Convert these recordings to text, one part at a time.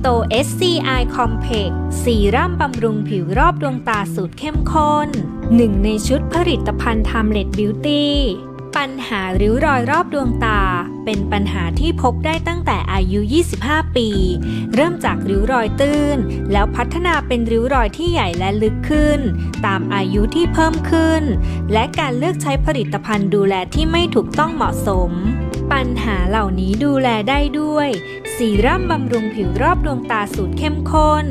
โต SCI Complex ซีรั่มบำรุงผิวรอบดวงตาสูตรเข้มข้น หนึ่งในชุดผลิตภัณฑ์ Timeless Beauty ปัญหาริ้วรอยรอบดวงตา เป็นปัญหาที่พบได้ตั้งแต่อายุ 25 ปี เริ่มจากริ้วรอยตื้น แล้วพัฒนาเป็นริ้วรอยที่ใหญ่และลึกขึ้น ตามอายุที่เพิ่มขึ้น และการเลือกใช้ผลิตภัณฑ์ดูแลที่ไม่ถูกต้องเหมาะสม ปัญหาเหล่านี้ดูแลได้ด้วย ซีรั่มบำรุงผิวรอบดวงตาสูตรเข้มข้น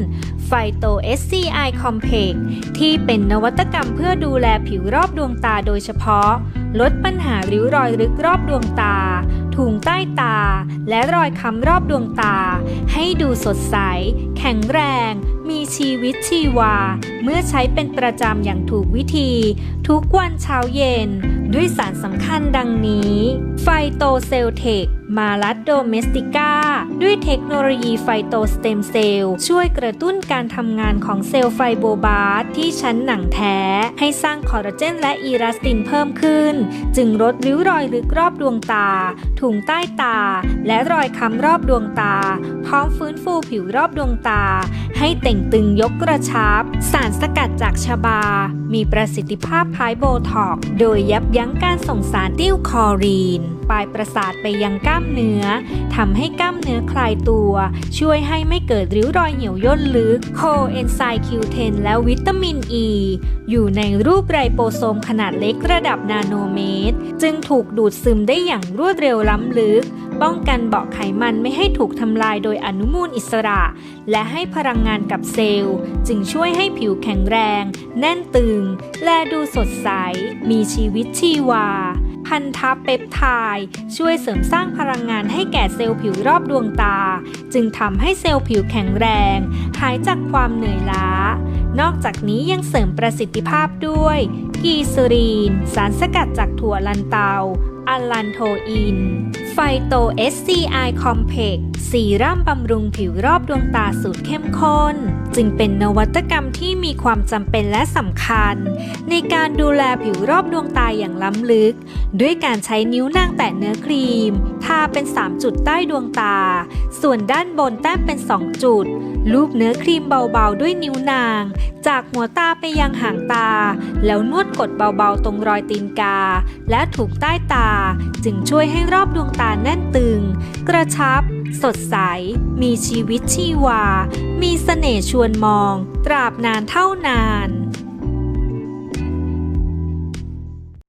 ไฟโต SCI Complex ที่เป็นนวัตกรรมเพื่อดูแลผิวรอบดวงตาโดยเฉพาะ ลดปัญหาริ้วรอยลึกรอบดวงตาถุงใต้ตา และรอยค้ำรอบดวงตา ให้ดูสดใส แข็งแรงมีชีวิตชีวา เมื่อใช้เป็นประจำอย่างถูกวิธี ทุกวันเช้าเย็น ด้วยสารสำคัญดังนี้ ไฟโตเซลเทคมาลัดโดเมสติก้า ด้วยเทคโนโลยีไฟโตสเต็มเซลล์ช่วยกระตุ้นการทำงานของเซลล์ไฟโบบาสที่ชั้นหนังแท้ ให้สร้างคอลลาเจนและอีลาสตินเพิ่มขึ้น จึงลดริ้วรอยลึกรอบดวงตา ถุงใต้ตา และรอยค้ำรอบดวงตา พร้อมฟื้นฟูผิวรอบดวงตา ให้เต่งตึงยกกระชับ สารสกัดจากชบา มีประสิทธิภาพคล้ายโบท็อกโดยยับยั้งการส่งสารติ้วคอรีน ปลายประสาทไปยังกล้ามเนื้อทำให้กล้ามเนื้อคลายตัว ช่วยให้ไม่เกิดริ้วรอยเหี่ยวย่นลึก โคเอนไซม์ Q10 และวิตามินอ e, ีอยู่ในรูปไรโปโซมขนาดเล็กระดับนาโนเมตร จึงถูกดูดซึมได้อย่างรวดเร็วล้ำลึก ป้องกันเบาะไขมันไม่ให้ถูกทำลายโดยอนุมูลอิสระ และให้พลังงานกับเซลล์ จึงช่วยให้ผิวแข็งแรง แน่นตึง และดูสดใส มีชีวิตชีวา พันธะเปปไทด์ช่วยเสริมสร้างพลังงานให้แก่เซลล์ผิวรอบดวงตา จึงทำให้เซลล์ผิวแข็งแรง หายจากความเหนื่อยล้า นอกจากนี้ยังเสริมประสิทธิภาพด้วย กีซูรีน สารสกัดจากถั่วลันเตา อัลลันโทอิน ไฟโต SCI Complex ซีรั่มบำรุงผิวรอบดวงตาสูตรเข้มข้น จึงเป็นนวัตกรรมที่มีความจำเป็นและสำคัญ ในการดูแลผิวรอบดวงตาอย่างล้ำลึก ด้วยการใช้นิ้วนางแตะเนื้อครีม เป็น 3 จุดใต้ดวงตา ส่วนด้านบนแต้มเป็น 2 จุด ลูบเนื้อครีมเบาๆ ด้วยนิ้วนาง จากหัวตาไปยังหางตา แล้วนวดกดเบาๆ ตรงรอยตีนกา และถูกใต้ตา จึงช่วยให้รอบดวงตาแน่นตึง กระชับ สดใส มีชีวิตชีวา มีเสน่ห์ชวนมอง ตราบนานเท่านาน